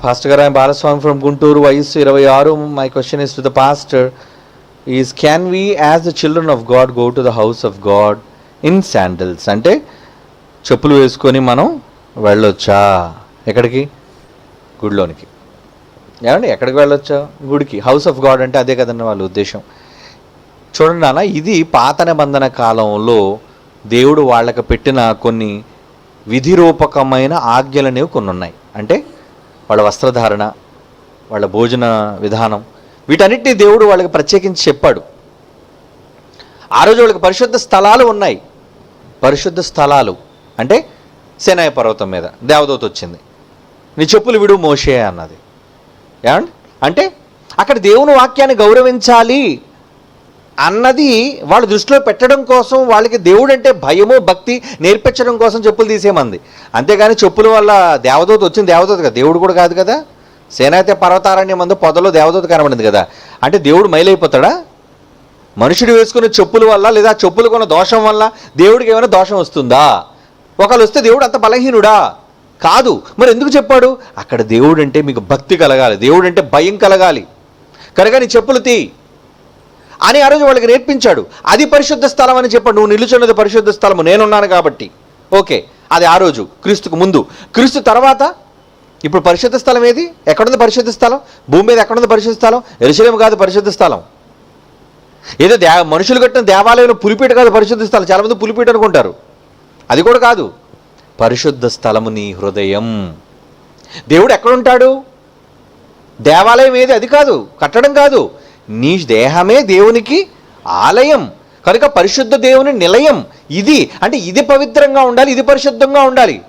Pastor Garai Balaswamy from Guntur, వయస్సు ఇరవై ఆరు my question is to the pastor is can we as the children of God go to the house of God in sandals అంటే చెప్పులు వేసుకొని మనం వెళ్ళొచ్చా? ఎక్కడికి? గుడిలోనికి. ఏమండి ఎక్కడికి వెళ్ళొచ్చా? గుడికి. హౌస్ ఆఫ్ గాడ్ అంటే అదే కదండి వాళ్ళ ఉద్దేశం. చూడండి నాన్న ఇది పాత నిబంధన కాలంలో దేవుడు వాళ్ళకి పెట్టిన కొన్ని విధిరూపకమైన ఆజ్ఞలు అనేవి కొన్ని ఉన్నాయి అంటే వాళ్ళ వస్త్రధారణ వాళ్ళ భోజన విధానం వీటన్నిటిని దేవుడు వాళ్ళకి ప్రత్యేకించి చెప్పాడు. ఆ రోజు వాళ్ళకి పరిశుద్ధ స్థలాలు ఉన్నాయి. పరిశుద్ధ స్థలాలు అంటే సేనాయ పర్వతం మీద దేవదూత వచ్చింది. నీ చెప్పులు విడు మోషే అన్నది. ఏమండి? అంటే అక్కడ దేవుని వాక్యాన్ని గౌరవించాలి. అన్నది వాళ్ళ దృష్టిలో పెట్టడం కోసం వాళ్ళకి దేవుడు అంటే భయము భక్తి నేర్పించడం కోసం చెప్పులు తీసేమంది అంతేగాని చెప్పుల వల్ల దేవదూత వచ్చింది దేవదూత కదా దేవుడు కూడా కాదు కదా. సేనైతే పర్వతారణ్యం మందు పొదలో దేవదూత కనబడింది కదా. అంటే దేవుడు మైలైపోతాడా? మనుషుడు వేసుకునే చెప్పుల వల్ల లేదా చెప్పులు కొన్న దోషం వల్ల దేవుడికి ఏమైనా దోషం వస్తుందా? ఒకళ్ళు వస్తే దేవుడు అంత బలహీనుడా? కాదు. మరి ఎందుకు చెప్పాడు? అక్కడ దేవుడు అంటే మీకు భక్తి కలగాలి దేవుడు అంటే భయం కలగాలి. కనుక నీ చెప్పులు తీ. అని ఆ రోజు వాళ్ళకి నేర్పించాడు. అది పరిశుద్ధ స్థలం అని చెప్పాడు. నువ్వు నిలుచున్నది పరిశుద్ధ స్థలము. నేనున్నాను కాబట్టి. ఓకే. అది ఆ రోజు. క్రీస్తుకు ముందు. క్రీస్తు తర్వాత ఇప్పుడు పరిశుద్ధ స్థలం ఏది? ఎక్కడుంది పరిశుద్ధ స్థలం? భూమి మీద ఎక్కడుంది పరిశుద్ధ స్థలం? ఎరుసలేం కాదు పరిశుద్ధ స్థలం. ఏదో దే మనుషులు కట్టిన దేవాలయంలో పులిపీట కాదు పరిశుద్ధ స్థలం. చాలామంది పులిపీట అనుకుంటారు. అది కూడా కాదు. పరిశుద్ధ స్థలము నీ హృదయం. దేవుడు ఎక్కడుంటాడు? దేవాలయం ఏది? అది కాదు. కట్టడం కాదు. నీ దేహమే దేవునికి ఆలయం. కనుక పరిశుద్ధ దేవుని నిలయం ఇది. అంటే ఇది పవిత్రంగా ఉండాలి ఇది పరిశుద్ధంగా ఉండాలి.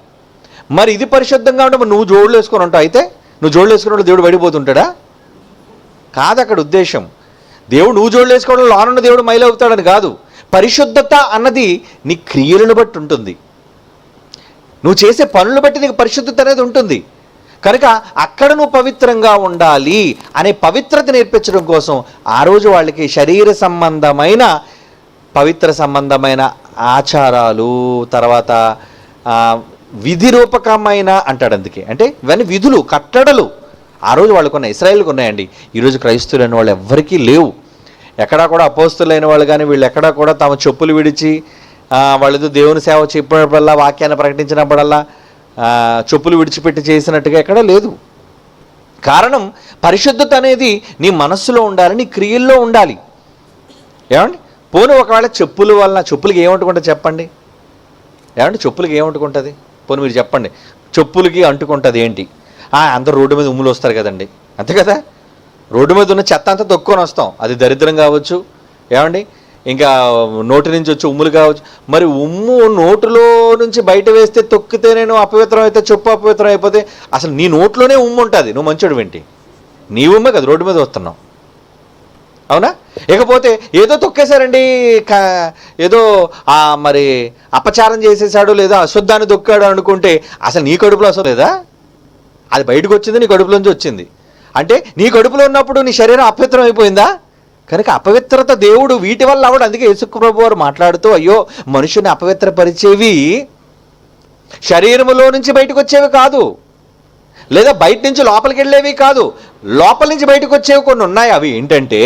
మరి ఇది పరిశుద్ధంగా ఉంటే నువ్వు జోడులు వేసుకొని ఉంటావు అయితే? నువ్వు జోడులు వేసుకున్న దేవుడు పడిపోతుంటాడా కాదు అక్కడ ఉద్దేశం. దేవుడు నువ్వు జోడులు వేసుకోవడం లోనున్న దేవుడు మైలవుతాడని కాదు. పరిశుద్ధత అన్నది నీ క్రియలను బట్టి ఉంటుంది. నువ్వు చేసే పనులు బట్టి నీకు పరిశుద్ధత అనేది ఉంటుంది. కనుక అక్కడ నువ్వు పవిత్రంగా ఉండాలి అనే పవిత్రత నేర్పించడం కోసం ఆ రోజు వాళ్ళకి శరీర సంబంధమైన పవిత్ర సంబంధమైన ఆచారాలు తర్వాత విధి రూపకమైన అంటాడు అందుకే. అంటే ఇవన్నీ విధులు కట్టడలు. ఆ రోజు వాళ్ళకు ఉన్నాయి ఇస్రాయిల్కి ఉన్నాయండి ఈరోజు క్రైస్తువులైన వాళ్ళు ఎవ్వరికీ లేవు. ఎక్కడా కూడా అపోస్తులైన వాళ్ళు కానీ వీళ్ళు ఎక్కడా కూడా తమ చెప్పులు విడిచి వాళ్ళతో దేవుని సేవ చెప్పినప్పుడల్లా వాక్యాన్ని ప్రకటించినప్పుడల్లా చెప్పులు విడిచిపెట్టి చేసినట్టుగా ఎక్కడా లేదు. కారణం పరిశుద్ధత అనేది నీ మనస్సులో ఉండాలి నీ క్రియల్లో ఉండాలి. ఏమండి? పోను ఒకవేళ చెప్పుల వల్ల చెప్పులకి ఏమంటుకుంటుంది చెప్పండి. ఏమండి? చెప్పులకి ఏమంటుకుంటుంది పోను మీరు చెప్పండి. చెప్పులకి అంటుకుంటుంది ఏంటి? అందరు రోడ్డు మీద ఉమ్ములు వస్తారు కదండి. అంతే కదా? రోడ్డు మీద ఉన్న చెత్త అంతా తొక్కుని వస్తాం. అది దరిద్రం కావచ్చు. ఏమండి? ఇంకా నోటి నుంచి వచ్చి ఉమ్ములు కావచ్చు. మరి ఉమ్ము నోటులో నుంచి బయట వేస్తే తొక్కితే నేను అపవిత్రం అయితే చెప్పు అపవిత్రం అయిపోతే అసలు నీ నోట్లోనే ఉమ్ము ఉంటుంది. నువ్వు మంచోడు వెంటి నీ ఉమ్మే కదా రోడ్డు మీద వస్తున్నావు. అవునా? ఇకపోతే ఏదో తొక్కేశారండి ఏదో మరి అపచారం చేసేసాడు లేదా అశుద్ధాన్ని తొక్కాడు అనుకుంటే అసలు నీ కడుపులో అసలు లేదా? అది బయటకు వచ్చింది నీ కడుపులోంచి వచ్చింది. అంటే నీ కడుపులో ఉన్నప్పుడు నీ శరీరం అపవిత్రం అయిపోయిందా? కనుక అపవిత్రత దేవుడు వీటి వల్ల అవడం. అందుకే యేసుక్కు ప్రభు వారు మాట్లాడుతూ అయ్యో మనుషుని అపవిత్రపరిచేవి శరీరములో నుంచి బయటకు వచ్చేవి కాదు. లేదా బయట నుంచి లోపలికి వెళ్ళేవి కాదు. లోపల నుంచి బయటకు వచ్చేవి కొన్ని ఉన్నాయి. అవి ఏంటంటే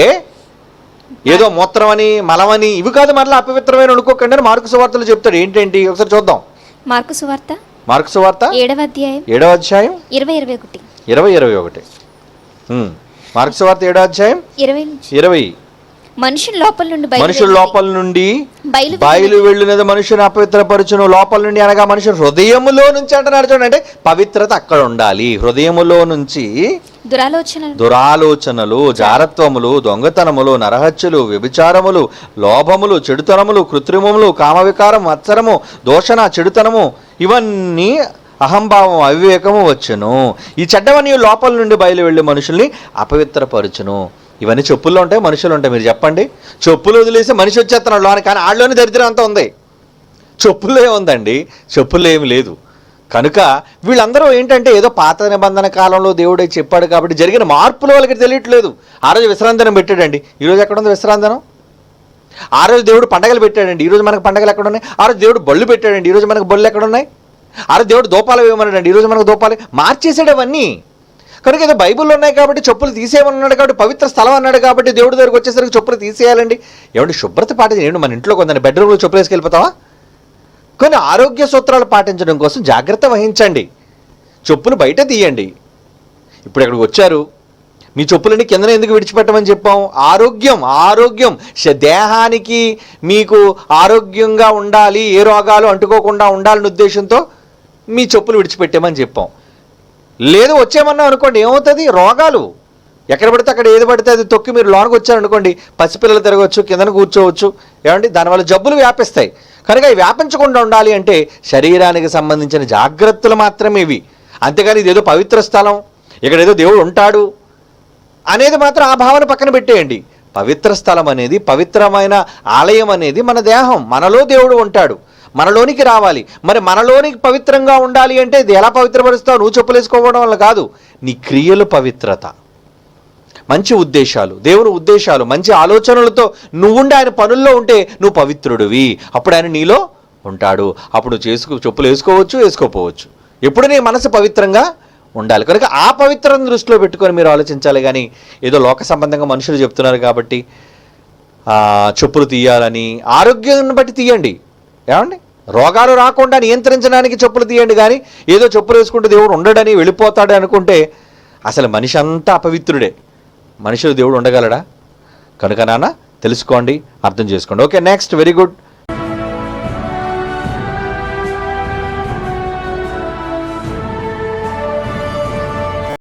ఏదో మూత్రమని మలమని ఇవి కాదు మరలా అపవిత్రమైన అనుకోకండి అని మార్కు సువార్తలు చెప్తాడు. ఏంటేంటి ఒకసారి చూద్దాం. మార్కు సువార్త మార్కు సువార్త ఏడవ అధ్యాయం ఏడవ అధ్యాయం ఇరవై ఇరవై ఒకటి. ఇరవై ఇరవై ఒకటి. ఉమ్. మార్కు సువార్త ఏడవ అధ్యాయం? ఇరవై. ఇరవై. మనుషులు లోపల నుండి బయలు మనుషుల. లోపల నుండి బయలు బయలు వెళ్ళినది మనుషుని అపవిత్రపరచును. లోపల నుండి అనగా మనిషి హృదయములో నుంచి అంటున్నాడు చూడండి. అంటే పవిత్రత అక్కడ ఉండాలి. హృదయములో నుంచి దురాలోచనలు. దురాలోచనలు జారత్వములు దొంగతనములు నరహత్యలు వ్యభిచారములు లోభములు చెడుతనములు కృత్రిమములు కామవికారం మత్సరము దోషణ చెడుతనము ఇవన్నీ అహంభావం అవివేకము వచ్చును. ఈ చెడ్డవన్నీ లోపల నుండి బయలు వెళ్ళి మనుషుల్ని అపవిత్రపరచును. ఇవన్నీ చెప్పుల్లో ఉంటాయి మనుషులు ఉంటాయి. మీరు చెప్పండి. చెప్పులు వదిలేసి మనిషి వచ్చేస్తున్నాడు లోని కానీ ఆళ్ళలోని దరిద్రం అంతా ఉంది. చెప్పుల్లో ఏముందండి? చెప్పుల్లో ఏమి లేదు. కనుక వీళ్ళందరూ ఏంటంటే ఏదో పాత నిబంధన కాలంలో దేవుడే చెప్పాడు కాబట్టి జరిగిన మార్పులు వాళ్ళకి తెలియట్లేదు. ఆ రోజు విశ్రాంతనం పెట్టాడండి. ఈరోజు ఎక్కడ ఉంది విశ్రాంతనం? ఆ రోజు దేవుడు పండగలు పెట్టాడండి. ఈరోజు మనకు పండగలు ఎక్కడ ఉన్నాయి ఆ రోజు దేవుడు బళ్ళు పెట్టాడండి. ఈరోజు మనకు బళ్ళు ఎక్కడ ఉన్నాయి అరే దేవుడు దూపాలు వేయమన్నాడు ఈరోజు మనకు దూపాలు మార్చేసాడు అవన్నీ. కనుక ఏదో బైబుల్లో ఉన్నాయి కాబట్టి చెప్పులు తీసేయమన్నాడు కాబట్టి పవిత్ర స్థలం అన్నాడు కాబట్టి దేవుడి దగ్గరకు వచ్చేసరికి చెప్పులు తీసేయాలండి. ఏమంటే శుభ్రత పాటించి నేను మన ఇంట్లో కొందని బెడ్రూమ్లో చెప్పులు వేసుకెళ్ళిపోతావా? కొన్ని ఆరోగ్య సూత్రాలు పాటించడం కోసం జాగ్రత్త వహించండి. చెప్పులు బయట తీయండి. ఇప్పుడు ఇక్కడికి వచ్చారు. మీ చెప్పులని కిందన ఎందుకు విడిచిపెట్టమని చెప్పాం? ఆరోగ్యం ఆరోగ్యం. దేహానికి మీకు ఆరోగ్యంగా ఉండాలి ఏ రోగాలు అంటుకోకుండా ఉండాలనే ఉద్దేశంతో మీ చెప్పులు విడిచిపెట్టామని చెప్పాం. లేదు వచ్చేమన్నాం అనుకోండి ఏమవుతుంది? రోగాలు. ఎక్కడ పడితే అక్కడ ఏది పడితే అది తొక్కి మీరు లోనకు వచ్చారనుకోండి పసిపిల్లలు తిరగవచ్చు కిందన కూర్చోవచ్చు ఏమండి? దానివల్ల జబ్బులు వ్యాపిస్తాయి. కనుక ఇవి వ్యాపించకుండా ఉండాలి అంటే శరీరానికి సంబంధించిన జాగ్రత్తలు మాత్రమే ఇవి. అంతేగాని ఇదేదో పవిత్ర స్థలం ఇక్కడ ఏదో దేవుడు ఉంటాడు అనేది మాత్రం ఆ భావన పక్కన పెట్టేయండి. పవిత్ర స్థలం అనేది పవిత్రమైన ఆలయం అనేది మన దేహం మనలో దేవుడు ఉంటాడు. మనలోనికి రావాలి. మరి మనలోనికి పవిత్రంగా ఉండాలి అంటే ఇది ఎలా పవిత్రపరుస్తావు? నువ్వు చెప్పులేసుకోవడం వల్ల కాదు. నీ క్రియలు పవిత్రత. మంచి ఉద్దేశాలు దేవుని ఉద్దేశాలు మంచి ఆలోచనలతో నువ్వుండి ఆయన పనుల్లో ఉంటే నువ్వు పవిత్రుడివి. అప్పుడు ఆయన నీలో ఉంటాడు. అప్పుడు చేసుకు చేసుకో చెప్పులు వేసుకోవచ్చు వేసుకోపోవచ్చు. ఎప్పుడు నీ మనసు పవిత్రంగా ఉండాలి. కనుక ఆ పవిత్రం దృష్టిలో పెట్టుకొని మీరు ఆలోచించాలి. కానీ ఏదో లోక సంబంధంగా మనుషులు చెప్తున్నారు కాబట్టి చెప్పులు తీయాలని ఆరోగ్యాన్ని బట్టి తీయండి. ఏమండి? రోగాలు రాకుండా నియంత్రించడానికి చెప్పులు తీయండి కానీ ఏదో చెప్పులు వేసుకుంటే దేవుడు ఉండడని వెళ్ళిపోతాడు అనుకుంటే అసలు మనిషి అంతా అపవిత్రుడే. మనుషులు దేవుడు ఉండగలడా? కనుక నాన్న తెలుసుకోండి అర్థం చేసుకోండి. Okay next very good